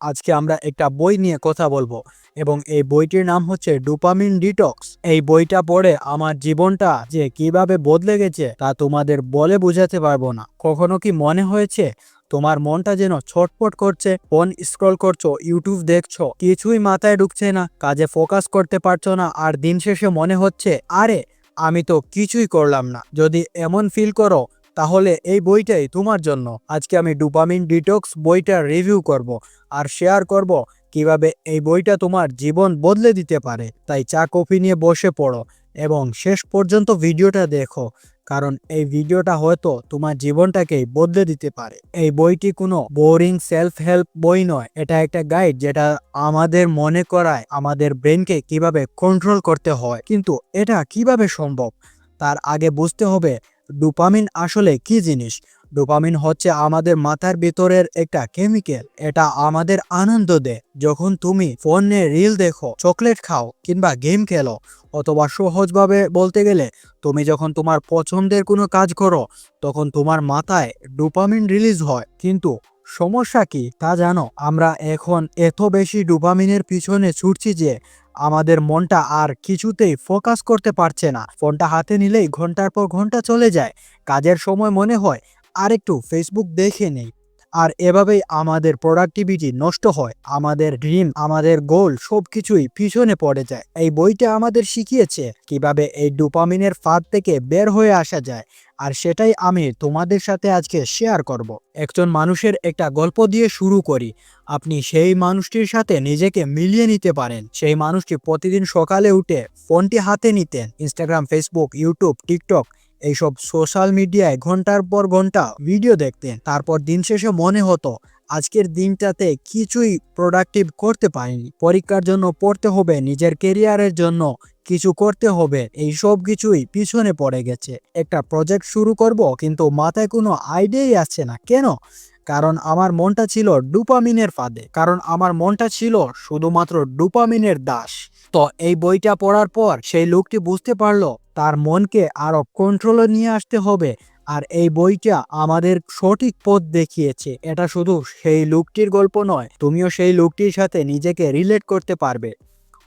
আজকে আমরা একটা বই নিয়ে কথা বলব এবং এই বইটির নাম হচ্ছে ডোপামিন ডিটক্স। এই বইটা পড়ে আমার জীবনটা যে কীভাবে বদলে গেছে তা তোমাদের বলে বোঝাতে পারব না। কখনো কি মনে হয়েছে তোমার মনটা যেন ছটপট করছে, ফোন স্ক্রল করছ, ইউটিউব দেখছ, কিছুই মাথায় ঢুকছে না, কাজে ফোকাস করতে পারছ না আর দিন শেষে মনে হচ্ছে, আরে, আমি তো কিছুই করলাম না। যদি এমন ফিল করো তাহলে এই বইটাই তোমার জন্য। আজকে আমি ডোপামিন ডিটক্স বইটা রিভিউ করব আর শেয়ার করব কীভাবে এই বইটা তোমার জীবন বদলে দিতে পারে। তাই চা কফি নিয়ে বসে পড়ো এবং শেষ পর্যন্ত ভিডিওটা দেখো, কারণ এই ভিডিওটা হয়তো তোমার জীবনটাকেই বদলে দিতে পারে। এই বইটি কোনো বোরিং সেলফ হেল্প বই নয়, এটা একটা গাইড যেটা আমাদের মনে করায় আমাদের ব্রেনকে কীভাবে কন্ট্রোল করতে হয়। কিন্তু এটা কীভাবে সম্ভব? তার আগে বুঝতে হবে ডোপামিন আসলে কি জিনিস? ডোপামিন হচ্ছে আমাদের মাথার ভিতরের একটা কেমিক্যাল এটা আমাদের আনন্দ দেয়। যখন তুমি ফোনে রিল দেখো চকলেট খাও কিংবা গেম খেলো, অথবা সহজভাবে বলতে গেলে তুমি যখন তোমার পছন্দের কোনো কাজ করো, তখন তোমার মাথায় ডোপামিন রিলিজ হয়। কিন্তু সমস্যা কি তা জানো? আমরা এখন এত বেশি ডোপামিনের পিছনে ছুটছি যে আমাদের মনটা আর কিছুতেই ফোকাস করতে পারছে না। ফোনটা হাতে নিলেই ঘণ্টার পর ঘণ্টা চলে যায়। কাজের সময় মনে হয় আর একটু ফেসবুক দেখে নেই। আর এভাবেই আমাদের প্রোডাক্টিভিটি নষ্ট হয়, আমাদের ড্রিম আমাদের গোল সব কিছুই পিছনে পড়ে যায়। এই বইটা আমাদের শিখিয়েছে কীভাবে এই ডোপামিনের ফাঁদ থেকে বের হয়ে আসা যায়, আর সেটাই আমি তোমাদের সাথে আজকে শেয়ার করব। একজন মানুষের একটা গল্প দিয়ে শুরু করি। আপনি সেই মানুষটির সাথে নিজেকে মিলিয়ে নিতে পারেন। সেই মানুষটি প্রতিদিন সকালে উঠে ফোনটি হাতে নিতেন ইনস্টাগ্রাম ফেসবুক ইউটিউব টিকটক এইসব সোশ্যাল মিডিয়ায় ঘণ্টার পর ঘণ্টা ভিডিও দেখতেন। তারপর দিন শেষে মনে হতো, আজকের দিনটাতে কিছুই প্রোডাক্টিভ করতে পারিনি। পরীক্ষার জন্য পড়তে হবে, নিজের কেরিয়ারের জন্য কিছু করতে হবে, এই সব কিছুই পিছনে পড়ে গেছে। একটা প্রজেক্ট শুরু করব, কিন্তু মাথায় কোনো আইডিয়াই আসছে না। কেন? কারণ আমার মনটা ছিল ডুপামিনের ফাঁদে। কারণ আমার মনটা ছিল শুধুমাত্র ডুপামিনের দাস। তো এই বইটা পড়ার পর সেই লোকটি বুঝতে পারল, তার মনকে আরও কন্ট্রোলে নিয়ে আসতে হবে। আর এই বইটা আমাদের সঠিক পথ দেখিয়েছে। এটা শুধু সেই লোকটির গল্প নয়, তুমিও সেই লোকটির সাথে নিজেকে রিলেট করতে পারবে।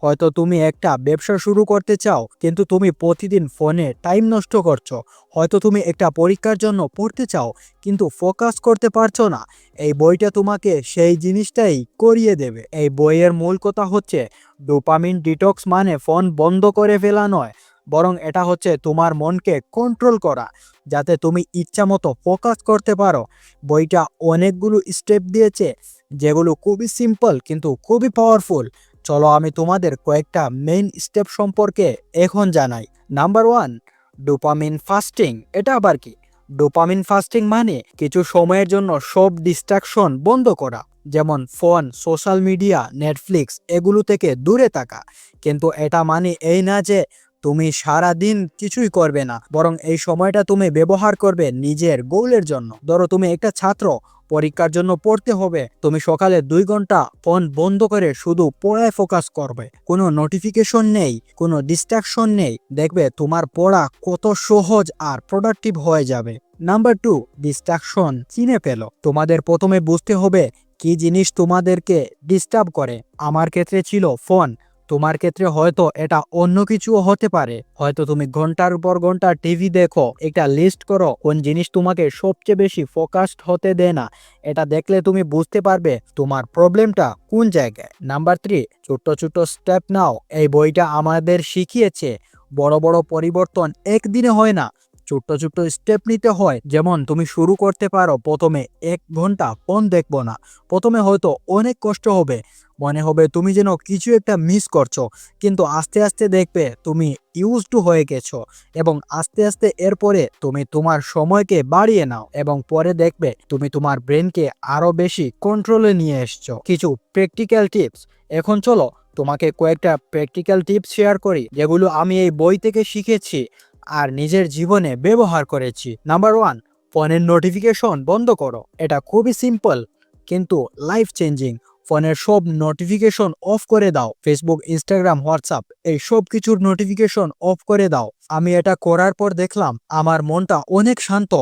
হয়তো তুমি একটা ব্যবসা শুরু করতে চাও, কিন্তু তুমি প্রতিদিন ফোনে টাইম নষ্ট করছ। হয়তো তুমি একটা পরীক্ষার জন্য পড়তে চাও, কিন্তু ফোকাস করতে পারছ না। এই বইটা তোমাকে সেই জিনিসটাই করিয়ে দেবে। এই বইয়ের মূল কথা হচ্ছে, ডোপামিন ডিটক্স মানে ফোন বন্ধ করে ফেলা নয়, বরং এটা হচ্ছে তোমার মনকে কন্ট্রোল করা, যাতে তুমি ইচ্ছা মতো ফোকাস করতে পারো। বইটা অনেকগুলো স্টেপ দিয়েছে, যেগুলো খুবই সিম্পল, কিন্তু খুবই পাওয়ারফুল। চলো আমি তোমাদের কয়েকটা মেইন স্টেপ সম্পর্কে এখন জানাই। নাম্বার ওয়ান ডোপামিন ফাস্টিং এটা আবার কি? ডোপামিন ফাস্টিং মানে কিছু সময়ের জন্য সব ডিস্ট্রাকশন বন্ধ করা, যেমন ফোন সোশ্যাল মিডিয়া নেটফ্লিক্স এগুলো থেকে দূরে থাকা। কিন্তু এটা মানে এই না যে তুমি সারা দিন কিছুই করবে না, বরং এই সময়টা তুমি ব্যবহার করবে নিজের গোলের জন্য। ধরো তুমি একটা ছাত্র পরীক্ষার জন্য পড়তে হবে। তুমি সকালে দুই ঘণ্টা ফোন বন্ধ করে শুধু পড়ায় ফোকাস করবে। কোনো নোটিফিকেশন নেই, কোনো ডিস্ট্রাকশন নেই। দেখবে তোমার পড়া কত সহজ আর প্রোডাক্টিভ হয়ে যাবে। নাম্বার টু ডিস্ট্রাকশন চিনে পেল তোমাদের প্রথমে বুঝতে হবে কি জিনিস তোমাদেরকে ডিস্টার্ব করে। আমার ক্ষেত্রে ছিল ফোন তোমার ক্ষেত্রে হয়তো এটা অন্য কিছুও হতে পারে। হয়তো তুমি ঘণ্টার পর ঘণ্টা টিভি দেখো, একটা লিস্ট করো, কোন জিনিস তোমাকে সবচেয়ে বেশি ফোকাসড হতে দেয় না। এটা দেখলে তুমি বুঝতে পারবে তোমার প্রবলেমটা কোন জায়গায়। নাম্বার থ্রি ছোট্ট ছোট্ট স্টেপ নাও। এই বইটা আমাদের শিখিয়েছে। বড় বড় পরিবর্তন একদিনে হয় না। ছোট্ট ছোট্ট স্টেপ নিতে হয়। যেমন, তুমি শুরু করতে পারো প্রথমে এক ঘণ্টা, ফোন দেখব না। প্রথমে হয়তো অনেক কষ্ট হবে। মনে হবে তুমি যেন কিছু একটা মিস করছ। কিন্তু আস্তে আস্তে দেখবে তুমি ইউজ টু হয়ে গেছো। এবং আস্তে আস্তে এরপরে তুমি তোমার সময়কে বাড়িয়ে নাও। এবং পরে দেখবে তুমি তোমার ব্রেনকে আরও বেশি কন্ট্রোলে নিয়ে এসছো। কিছু প্র্যাকটিক্যাল টিপস এখন চলো তোমাকে কয়েকটা প্র্যাকটিক্যাল টিপস শেয়ার করি, যেগুলো আমি এই বই থেকে শিখেছি। আর নিজের জীবনে ব্যবহার করেছি। নাম্বার ওয়ান ফোনের নোটিফিকেশন বন্ধ করো। এটা খুবই সিম্পল কিন্তু লাইফ চেঞ্জিং ফোনের সব নোটিফিকেশন অফ করে দাও। ফেসবুক ইনস্টাগ্রাম হোয়াটসঅ্যাপ এই সব কিছুর নোটিফিকেশন অফ করে দাও। আমি এটা করার পর দেখলাম, আমার মনটা অনেক শান্ত।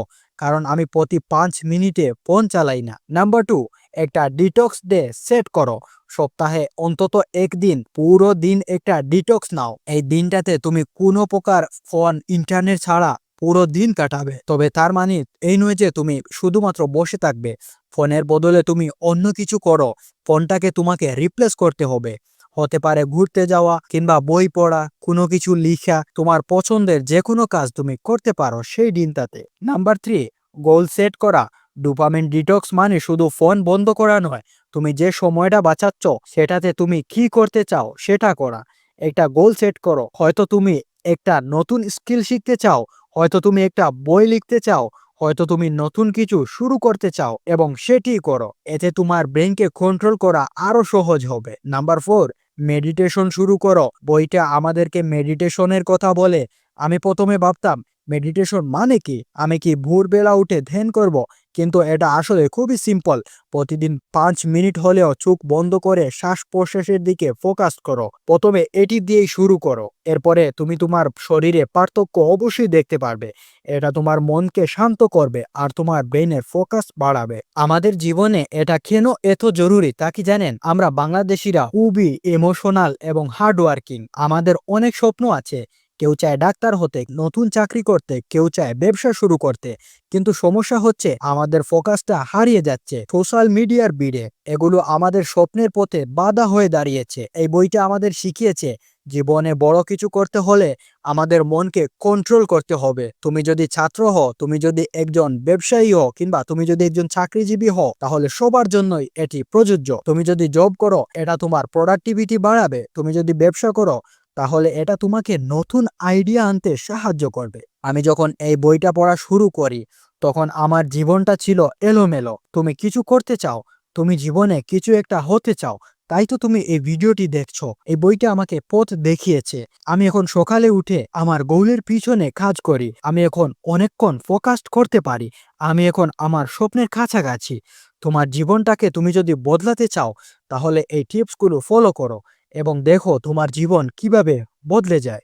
কারণ আমি প্রতি পাঁচ মিনিটে ফোন চালাই না। নাম্বার টু, একটা ডিটক্স ডে সেট করো। সপ্তাহে অন্তত একদিন, পুরো দিন একটা ডিটক্স নাও। এই দিনটাতে তুমি কোনো প্রকার ফোন, ইন্টারনেট ছাড়া পুরো দিন কাটাবে। তবে তার মানে এই নয় যে তুমি শুধুমাত্র বসে থাকবে। ফোনের বদলে তুমি অন্য কিছু করো। ফোনটাকে তোমাকে রিপ্লেস করতে হবে। হতে পারে ঘুরতে যাওয়া কিংবা বই পড়া, কোনো কিছু লিখা, তোমার পছন্দের যে কোনো কাজ তুমি করতে পারো সেই দিনটাতে। নাম্বার থ্রি গোল সেট করা। ডোপামিন ডিটক্স মানে শুধু ফোন বন্ধ করা নয়, তুমি যে সময়টা বাঁচাচ্ছ, সেটাতে তুমি কি করতে চাও, সেটা করা। একটা গোল সেট করো। হয়তো তুমি একটা নতুন স্কিল শিখতে চাও, হয়তো তুমি একটা বই লিখতে চাও, হয়তো তুমি নতুন কিছু শুরু করতে চাও এবং সেটি করো। এতে তোমার ব্রেনকে কন্ট্রোল করা আরও সহজ হবে। নাম্বার ফোর মেডিটেশন শুরু করো। বইটা আমাদেরকে মেডিটেশনের কথা বলে। আমি প্রথমে ভাবতাম মেডিটেশন মানে কি? আমি কি ভোরবেলা উঠে ধ্যান করব? কিন্তু এটা আসলে খুবই সিম্পল প্রতিদিন পাঁচ মিনিট হলেও চোখ বন্ধ করে শ্বাস প্রশ্বাসের দিকে ফোকাস করো। প্রথমে এটি দিয়েই শুরু করো। এরপরে তুমি তোমার শরীরে পার্থক্য অবশ্যই দেখতে পারবে। এটা তোমার মনকে শান্ত করবে আর তোমার ব্রেনের ফোকাস বাড়াবে। আমাদের জীবনে এটা কেন এত জরুরি তা কি জানেন? আমরা বাংলাদেশিরা খুবই ইমোশনাল এবং হার্ডওয়ার্কিং আমাদের অনেক স্বপ্ন আছে। কেউ চায় ডাক্তার হতে, নতুন চাকরি করতে, কেউ চায় ব্যবসা শুরু করতে। কিন্তু সমস্যা হচ্ছে আমাদের ফোকাসটা হারিয়ে যাচ্ছে, সোশ্যাল মিডিয়ার ভিড়ে। এগুলো আমাদের স্বপ্নের পথে বাধা হয়ে দাঁড়িয়েছে। এই বইটা আমাদের শিখিয়েছে, জীবনে বড় কিছু করতে হলে আমাদের মনকে কন্ট্রোল করতে হবে। তুমি যদি ছাত্র হও, তুমি যদি একজন ব্যবসায়ী হও, কিংবা তুমি যদি একজন চাকরিজীবী হও, তাহলে সবার জন্যই এটি প্রযোজ্য। তুমি যদি জব করো, এটা তোমার প্রোডাক্টিভিটি বাড়াবে। তুমি যদি ব্যবসা করো তাহলে এটা তোমাকে নতুন আইডিয়া আনতে সাহায্য করবে। আমি যখন এই বইটা পড়া শুরু করি, তখন আমার জীবনটা ছিল এলোমেলো। তুমি কিছু করতে চাও, তুমি জীবনে কিছু একটা হতে চাও, তাই তো তুমি এই ভিডিওটি দেখছ। এই বইটা আমাকে পথ দেখিয়েছে। আমি এখন সকালে উঠে আমার গোলের পিছনে কাজ করি। আমি এখন অনেকক্ষণ ফোকাসড করতে পারি। আমি এখন আমার স্বপ্নের কাছাকাছি। তোমার জীবনটাকে তুমি যদি বদলাতে চাও, তাহলে এই টিপসগুলো ফলো করো। এবং দেখো তোমার জীবন কীভাবে বদলে যায়।